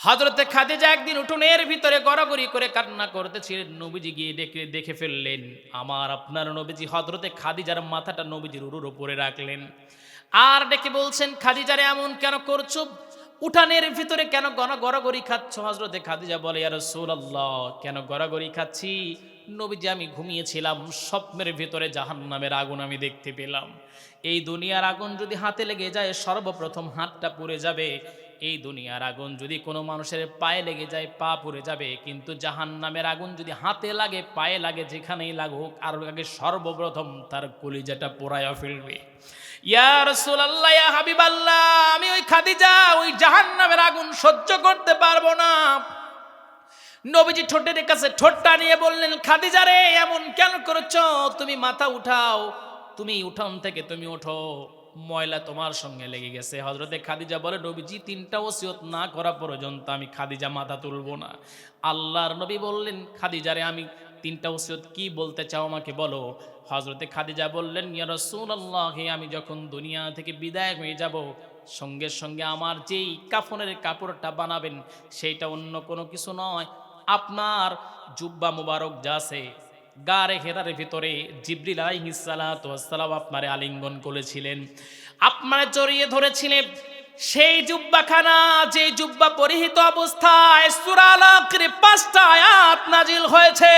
হজরতে খাদিজা একদিন উঠোনের ভিতরে গড়াগড়ি করে কান্না করতেছিলেন। নবীজি গিয়ে ডেকে দেখে ফেললেন, আমার আপনার নবীজি হজরতে খাদিজার মাথাটা নবীজির উরুর উপরে রাখলেন। আর ডেকে বলছেন, খাদিজারে, এমন কেন করছ? উঠানের ভিতরে কেন গণ গড়াগড়ি খাচ্ছ? হজরতে খাদিজা বলে আর আল্লাহ কেন গড়াগড়ি খাচ্ছি? নবীজি, আমি ঘুমিয়েছিলাম, স্বপ্নের ভিতরে জাহান নামের আগুন আমি দেখতে পেলাম। এই দুনিয়ার আগুন যদি হাতে লেগে যায়, সর্বপ্রথম হাতটা পুড়ে যাবে। এই দুনিয়ার আগুন যদি কোনো মানুষের পায়ে লেগে যায়, পা পড়ে যাবে। কিন্তু জাহান নামের আগুন যদি হাতে লাগে, পায়ে লাগে, যেখানেই লাগুক, আর আগে সর্বপ্রথম তার কলিজাটা পোড়ায়া ফেলবে। ইয়া রাসূলুল্লাহ, ইয়া হাবিবাল্লাহ, আমি ওই খাদিজা, ওই জাহান নামের আগুন সহ্য করতে পারব না। নবীজি ঠোঁটের কাছে ঠোঁটটা নিয়ে বললেন, খাদিজা রে, এমন কেন করেছ? তুমি মাথা উঠাও। তুমি উঠান থেকে তুমি ওঠো। ময়লা তোমার সঙ্গে লেগে গেছে। হজরতে খাদিজা বলে, নবীজি, তিনটা ওসিয়ত না করা পর্যন্ত আমি খাদিজা মাথা তুলবো না। আল্লাহর নবী বললেন খাদিজারে আমি তিনটা ওসিয়ত কি বলতে চাও আমাকে বলো? হজরতে খাদিজা বললেন, ইয়া রাসূলুল্লাহ, আমি যখন দুনিয়া থেকে বিদায় হয়ে যাব, সঙ্গে সঙ্গে আমার যেই কাফনের কাপড়টা বানাবেন সেইটা অন্য কোনো কিছু নয়। আপনার জুব্বা মুবারক যা আছে গারে হেরার ভিতরে জিব্রিল আলাইহিসসালাম আপনারে আলিঙ্গন করেছিলেন, আপনারে জড়িয়ে ধরেছিলেন। সেই জুব্বাখানা যে জুব্বা পরিহিত অবস্থায় সূরা আলাকের পাঁচটা আয়াত নাজিল হয়েছে।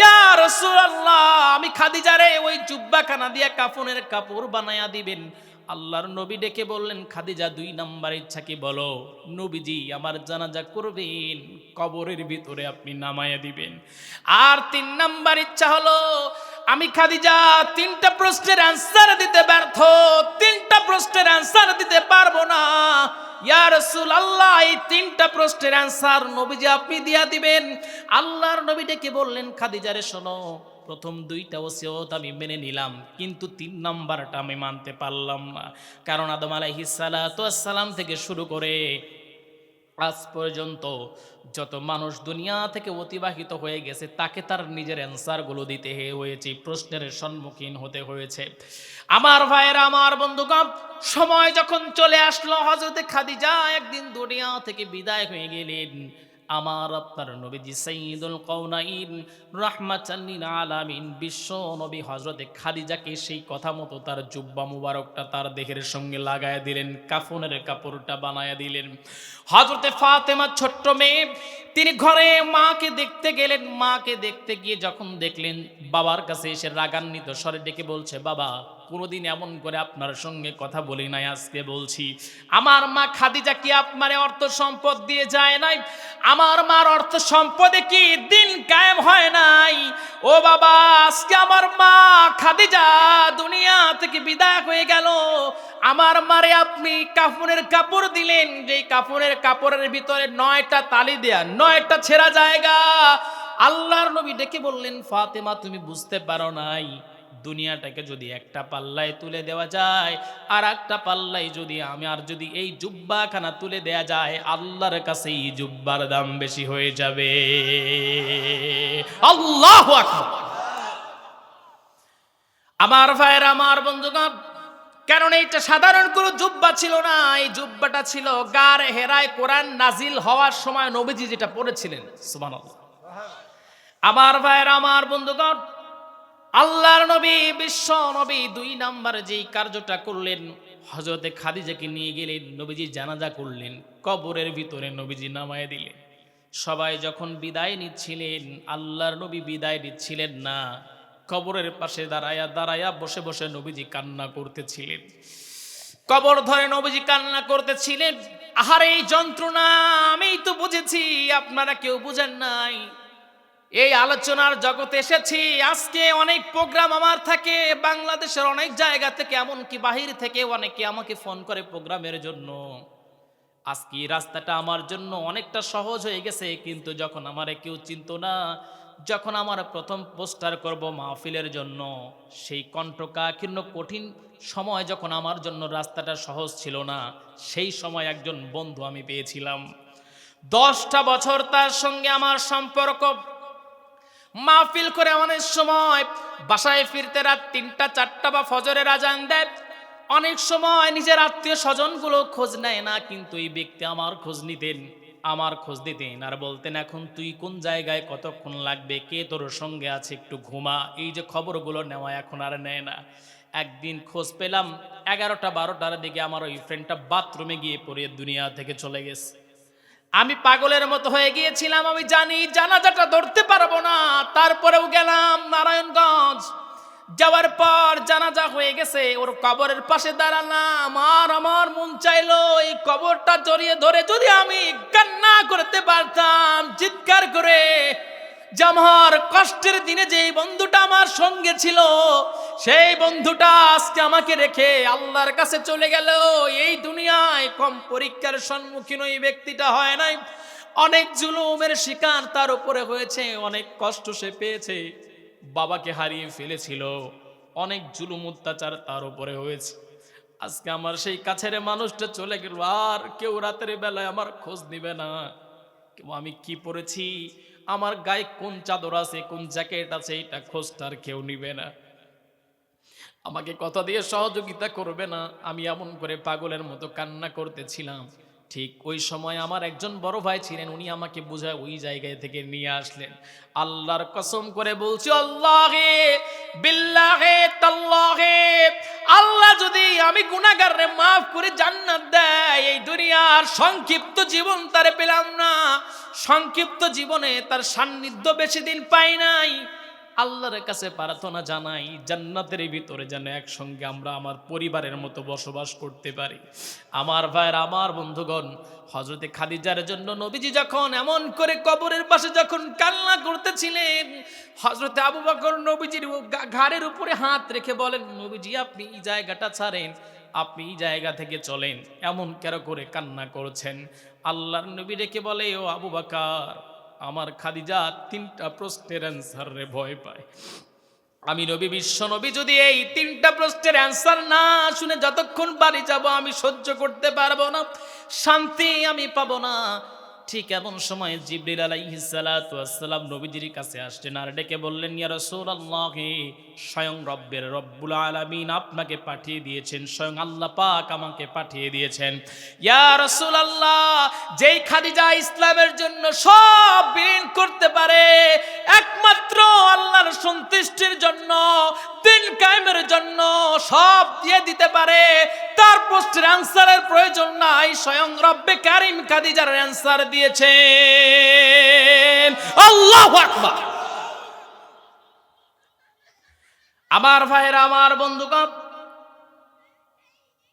ইয়া রাসূলুল্লাহ, আমি খাদিজারে ওই জুব্বাখানা দিয়ে কাফনের কাপড় বানায়া দিবেন। আল্লাহর নবী ডেকে বললেন, খাদিজা, দুই নাম্বার ইচ্ছা কি বলো? নবীজি, আমার জানাজা করবেন, কবরের ভিতরে আপনি নামায়া দিবেন। আর তিন নাম্বার ইচ্ছা হলো, আমি খাদিজা, তিনটা প্রশ্নের অ্যান্সার দিতে ব্যর্থ, তিনটা প্রশ্নের অ্যান্সার দিতে পারব না। ইয়া রাসূল আল্লাহ এই তিনটা প্রশ্নের অ্যান্সার নবীজি আপনি দিয়া দিবেন। আল্লাহর নবী ডেকে বললেন খাদিজারে শোনো প্রথম দুইটা ওসিয়ত আমি মেনে নিলাম, কিন্তু তিন নাম্বারটা আমি মানতে পারলাম না। কারণ আদম আলাইহিসালাম থেকে শুরু করে আজ পর্যন্ত যত মানুষ দুনিয়া থেকে অতিবাহিত হয়ে গেছে, তাকে তার নিজের অ্যান্সারগুলো দিতে হয়েছে, প্রশ্নের সম্মুখীন হতে হয়েছে। আমার ভাইয়েরা, আমার বন্ধুগণ, সময় যখন চলে আসলো হজরতে খাদিজা একদিন দুনিয়া থেকে বিদায় হয়ে গেলেন। আমার আপনার নবীজি সাইদুল কৌনাইন রাহমাতাল্লিল আলামিন, বিশ্ব নবী হজরতে খাদিজাকে সেই কথা মতো তার জুব্বা মুবারকটা তার দেহের সঙ্গে লাগায় দিলেন, কাফনের কাপড়টা বানায় দিলেন। হজরতে ফাতেমা ছোট্ট মেয়ে, তিনি ঘরে মাকে দেখতে গেলেন, মাকে দেখতে গিয়ে যখন দেখলেন, বাবার কাছে এসে রাগান্বিত স্বরে ডেকে বলছে, বাবা কোনোদিন এমন করে আপনার সঙ্গে কথা বলি নাই আজকে বলছি, আমার মা খাদিজা কি আপনারে অর্থ সম্পদ দিয়ে যায় নাই? আমার মার অর্থ সম্পদে কি দিন কায়েম হয় নাই? ও বাবা, আজকে আমার মা খাদিজা দুনিয়া থেকে বিদায় হয়ে গেল। আমার মারে আপনি কাফনের কাপড় দিলেন, যেই কাফনের কাপড়ের ভিতরে নয়টা তালি দেয়া, নয়টা ছেঁড়া জায়গা। আল্লাহর নবী ডেকে বললেন, ফাতেমা, তুমি বুঝতে পারো নাই দুনিয়াটাকে যদি একটা পাল্লায় তুলে দেওয়া যায় আর একটা পাল্লায় যদি আমি আর যদি এই জুব্বাখানা তুলে দেয়া যায়, আল্লাহর কাছে এই জুব্বার দাম বেশি হয়ে যাবে। আল্লাহ আমার ভাইয়ের, আমার বন্ধুগণ, কারণ এইটা সাধারণ কোনো জুব্বা ছিল না। এই জুব্বাটা ছিল গার হেরায় কোরআন নাজিল হওয়ার সময় নবীজি যেটা পড়েছিলেন, সুবহানাল্লাহ। আমার ভাইয়ের, আমার বন্ধুগণ আল্লাহর নবী, বিশ্ব নবী দুই নাম্বার যেই কার্যটা করলেন হজরতে খাদিজাকে নিয়ে গেলেন, নবীজি জানাজা করলেন, কবরের ভিতরে নবীজি নামায় দিলেন। সবাই যখন বিদায় নিচ্ছিলেন, আল্লাহর নবী বিদায় নিচ্ছিলেন না, কবরের পাশে দাঁড়ায়া দাঁড়ায়া বসে বসে নবীজি কান্না করতেছিলেন। কবর ধরে নবীজি কান্না করতেছিলেন, আহার এই যন্ত্রণা, আমি তো বুঝেছি, আপনারা কেউ বুঝেন নাই। এই আলোচনার জগতে এসেছি। আজকে অনেক প্রোগ্রাম আমার থাকে, বাংলাদেশের অনেক জায়গা থেকে, এমনকি বাহির থেকে অনেকে আমাকে ফোন করে প্রোগ্রামের জন্য। আজকে রাস্তাটা আমার জন্য অনেকটা সহজ হয়ে গেছে, কিন্তু যখন আমার কেউ চিনত না, যখন আমার প্রথম পোস্টার করব মাহফিলের জন্য, সেই কণ্ঠকাকীর্ণ কঠিন সময় যখন আমার জন্য রাস্তাটা সহজ ছিল না, সেই সময় একজন বন্ধু আমি পেয়েছিলাম। দশটা বছর তার সঙ্গে আমার সম্পর্ক মাহফিল করে অনেক সময় বাসায় ফিরতে রাত তিনটা, চারটা বা ফজরের আজান দেয়। অনেক সময় নিজের আত্মীয় স্বজনগুলো খোঁজ নেয় না, কিন্তু এই ব্যক্তি আমার খোঁজ নিতেন, আমার খোঁজ দিতেন। আর বলতেন, এখন তুই কোন জায়গায় কতক্ষণ লাগবে? কে তোর সঙ্গে আছে? একটু ঘুমা। এই যে খবরগুলো নেওয়া এখন আর নেয় না। একদিন খোঁজ পেলাম, এগারোটা, বারোটার দিকে আমার ওই ফ্রেন্ডটা বাথরুমে গিয়ে পড়ে দুনিয়া থেকে চলে গেছে। আমি পাগলের মতো হয়ে গিয়েছিলাম, আমি জানি জানাজাটা ধরতে পারব না। তারপরেও গেলাম নারায়ণগঞ্জ। যাওয়ার পর জানাজা হয়ে গেছে, ওর কবরের পাশে দাঁড়ালাম, আর আমার মন চাইলো এই কবরটা জড়িয়ে ধরে যদি আমি কান্না করতে পারতাম, চিৎকার করে আমার কষ্টের দিনে যে বন্ধুটা আমার সঙ্গে ছিল, সেই বন্ধুটা আজকে আমাকে রেখে আল্লাহর কাছে চলে গেল। এই দুনিয়ায় কম পরীক্ষার সম্মুখীন ওই ব্যক্তিটা হয় নাই। অনেক জুলুমের শিকার তার উপরে হয়েছে, অনেক কষ্ট সে পেয়েছে, বাবাকে হারিয়ে ফেলেছিল, অনেক জুলুম অত্যাচার তার উপরে হয়েছে। আজকে আমার সেই কাছের মানুষটা চলে গেল, আর কেউ রাতের বেলায় আমার খোঁজ নিবে না। আমি কি পরেছি আমার গায়ে কোন চাদর আছে, কোন জ্যাকেট আছে, এটা খোঁজটার কেউ নিবে না। আমাকে কথা দিয়ে সহযোগিতা করবে না। আমি এমন করে পাগলের মতো কান্না করতেছিলাম। ঠিক ওই সময় আমার একজন বড় ভাই ছিলেন, উনি আমাকে বুঝায় ওই জায়গায় থেকে নিয়ে আসলেন। আল্লাহর কসম করে বলছি, আল্লাহে বিল্লাহে আল্লাহ যদি আমি গুনাহগারে মাফ করে জান্নাত দেয়, এই দুনিয়ার সংক্ষিপ্ত জীবন তারে পেলাম না। সংক্ষিপ্ত জীবনে তার সান্নিধ্য বেশি দিন পাই নাই। আল্লাহর কাছে প্রার্থনা জানাই, জান্নাতের ভিতরে যেন একসঙ্গে আমরা আমার পরিবারের মতো বসবাস করতে পারি। আমার ভাইয়ের, আমার বন্ধুগণ হজরতে খাদিজার জন্য নবীজি যখন এমন করে কবরের পাশে যখন কান্না করতেছিলেন হজরতে আবু বকর নবীজির ঘাড়ের উপরে হাত রেখে বলেন, নবীজি, আপনি এই জায়গাটা ছাড়েন, আপনি এই জায়গা থেকে চলেন। এমন কেন করে কান্না করছেন? আল্লাহর নবী রেখে বলে, ও আবু বাকার আমার খাদিজা তিনটা প্রশ্নের অ্যান্সার রে ভয় পায়। আমি রবি বিশ্ব নবী, যদি এই তিনটা প্রশ্নের অ্যান্সার না শুনে যতক্ষণ বাড়ি যাব আমি সহ্য করতে পারব না, শান্তি আমি পাবো না। ঠিক এমন সময় জিবরিল আলাইহিস সালাতু ওয়াসসালাম নবীজির কাছে আসলেন আর ডেকে বললেন, ইয়া রাসূলুল্লাহ, স্বয়ং রব্বের রব্বুল আলামিন আপনাকে পাঠিয়ে দিয়েছেন, স্বয়ং আল্লাহ পাক আমাকে পাঠিয়ে দিয়েছেন। ইয়া রাসূলুল্লাহ, যেই খাদিজা ইসলামের জন্য সব বিলীন করতে পারে একমাত্র আল্লাহর সন্তুষ্টির জন্য, দিন কায়েমের জন্য সব দিয়ে দিতে পারে। তার প্রশ্নের অ্যান্সারের প্রয়োজন নাই, স্বয়ং রব্বে কারিম খাদিজার অ্যান্সার দিয়েছেন। আল্লাহু আকবার। আমার ভাইয়েরা, আমার বন্ধুগণ,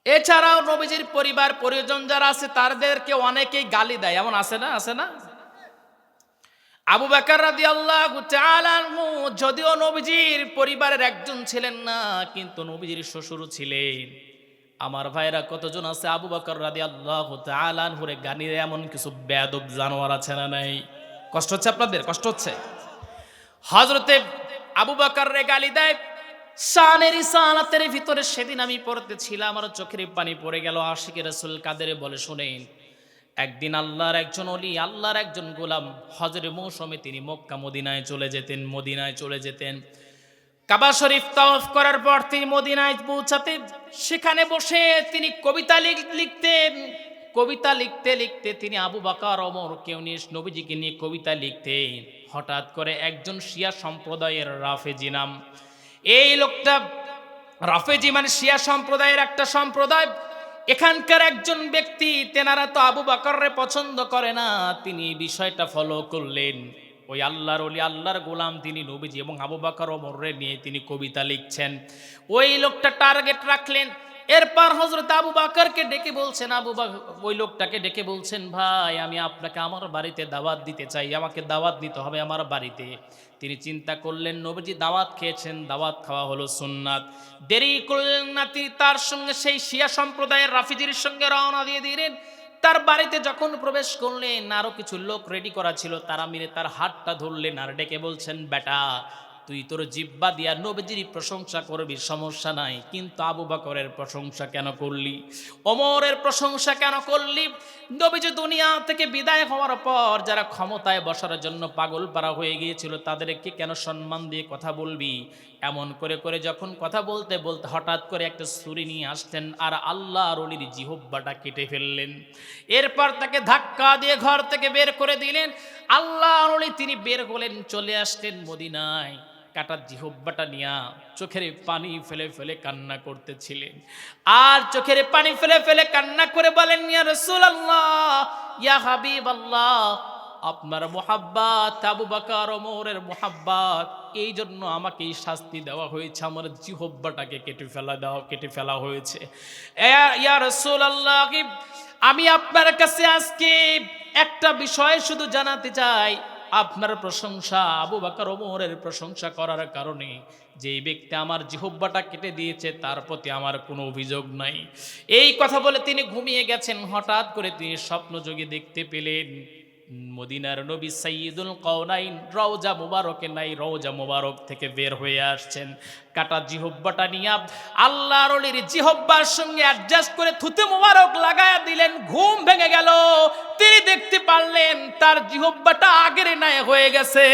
এছাড়াও নবীজির পরিবার, পরিজন যারা আছে, তাদেরকে অনেকেই গালি দেয়। এমন আছে না? আছে না? আবু বাকার রাদি আল্লাহ যদিও নবীজির পরিবারের একজন ছিলেন না, কিন্তু নবীজির শ্বশুর ছিলেন। আমার ভাইরা কতজন আছে আবু বাকর রাদি আল্লাহ তালানহুরে গানির এমন কিছু বেদব জানোয়ার আছে না নাই? কষ্ট হচ্ছে আপনাদের? কষ্ট হচ্ছে? হজরতে আবু বাকর রে গালি দেয়, শানের সালাতের ভিতরে সেদিন আমি পড়তেছিলাম, আমার চোখের পানি পড়ে গেল। আশিকের রসুল কাদের বলে, শুনেন একদিন আল্লাহর একজন অলি আল্লাহর একজন গোলাম হজরে মৌসুমে তিনি মক্কা মদিনায় চলে যেতেন, মদিনায় চলে যেতেন। কাবা শরীফ তাওয়াফ করার পর তিনি মদিনায় পৌঁছাতে সেখানে বসে তিনি কবিতা লিখতেন। কবিতা লিখতে লিখতে তিনি আবু বাকার অমর কেউ নিয়ে নবীজিকে নিয়ে কবিতা লিখতেন। হঠাৎ করে একজন শিয়া সম্প্রদায়ের রাফেজি নাম। এই লোকটা, রাফেজি মানে শিয়া সম্প্রদায়ের একটা সম্প্রদায়। এখানকার একজন ব্যক্তি, তেনারা তো আবু বাকররে পছন্দ করে না, তিনি বিষয়টা ফলো করলেন। ওই আল্লাহর ওলি, আল্লাহর গোলাম তিনি নবীজি এবং আবু বাকর ওমররে নিয়ে তিনি কবিতা লিখছেন। ওই লোকটা টার্গেট রাখলেন। এরপর হজরত আবু বাকরকে ডেকে বলছেন, আবু ওই লোকটাকে ডেকে বলছেন, ভাই, আমি আপনাকে আমার বাড়িতে দাওয়াত দিতে চাই। আমাকে দাওয়াত দিতে হবে আমার বাড়িতে। তিনি চিন্তা করলেন, নবীজি দাওয়াত খেয়েছেন, দাওয়াত খাওয়া হলো সুন্নাত। দেরি করলেন না তিনি তার সঙ্গে সেই শিয়া সম্প্রদায়ের রাফিজির সঙ্গে রওনা দিয়ে দিলেন। তার বাড়িতে যখন প্রবেশ করলেন, আরও কিছু লোক রেডি করা ছিল। তারা মিলে তার হাতটা ধরলেন আর ডেকে বলছেন, বেটা তুই তোর জিব্বা দিয়া নবীজির প্রশংসা করবি, সমস্যা নাই। কিন্তু আবু বকরের প্রশংসা কেন করলি? ওমরের প্রশংসা কেন করলি? নবীজি দুনিয়া থেকে বিদায় হওয়ার পর যারা ক্ষমতায় বসার জন্য পাগল পারা হয়ে গিয়েছিল, তাদেরকে কেন সম্মান দিয়ে কথা বলবি? এমন করে করে যখন কথা বলতে বলতে হঠাৎ করে একটা ছুরি নিয়ে আসতেন আর আল্লাহ রলির জিহব্বাটা কেটে ফেললেন। এরপর তাকে ধাক্কা দিয়ে ঘর থেকে বের করে দিলেন। আল্লাহ রলি তিনি বের হলেন, চলে আসলেন মদিনায়। কাটার জিহব্বাটা নিয়া চোখের পানি ফেলে ফেলে কান্না করতেছিলেন আর চোখের পানি ফেলে ফেলে কান্না করে বলেন, ইয়া রসুল আল্লাহ ইয়া হাবিব আল্লাহ আপনার মোহাব্বাত, আবু বাকার, ওমরের মোহাব্বাত এই জন্য আমাকে এই শাস্তি দেওয়া হয়েছে, আমার জিহব্বাটাকে কেটে ফেলা দেওয়া কেটে ফেলা হয়েছে। ইয়া রসুল আল্লাহ আমি আপনার কাছে আজকে একটা বিষয় শুধু জানাতে চাই আপনার প্রশংসা, আবু বাকর ওমরের প্রশংসা করার কারণে যেই ব্যক্তি আমার জিহব্বাটা কেটে দিয়েছে, তার প্রতি আমার কোনো অভিযোগ নাই। এই কথা বলে তিনি ঘুমিয়ে গেছেন। হঠাৎ করে তিনি স্বপ্নযোগে দেখতে পেলেন। মদিনার নবী সঈদুল কৌনাইন রওজা মুবারকে নাই রওজা মুবারক থেকে বের হয়ে আসছেন। কাটা জিহব্বাটা নিয়ে আল্লাহ অলির জিহব্বার সঙ্গে অ্যাডজাস্ট করে থুতে মুবারক লাগায়া দিলেন, ঘুম ভেঙে গেল। তিনি দেখতে পারলেন তার জিহব্বাটা আগের নাই হয়ে গেছে।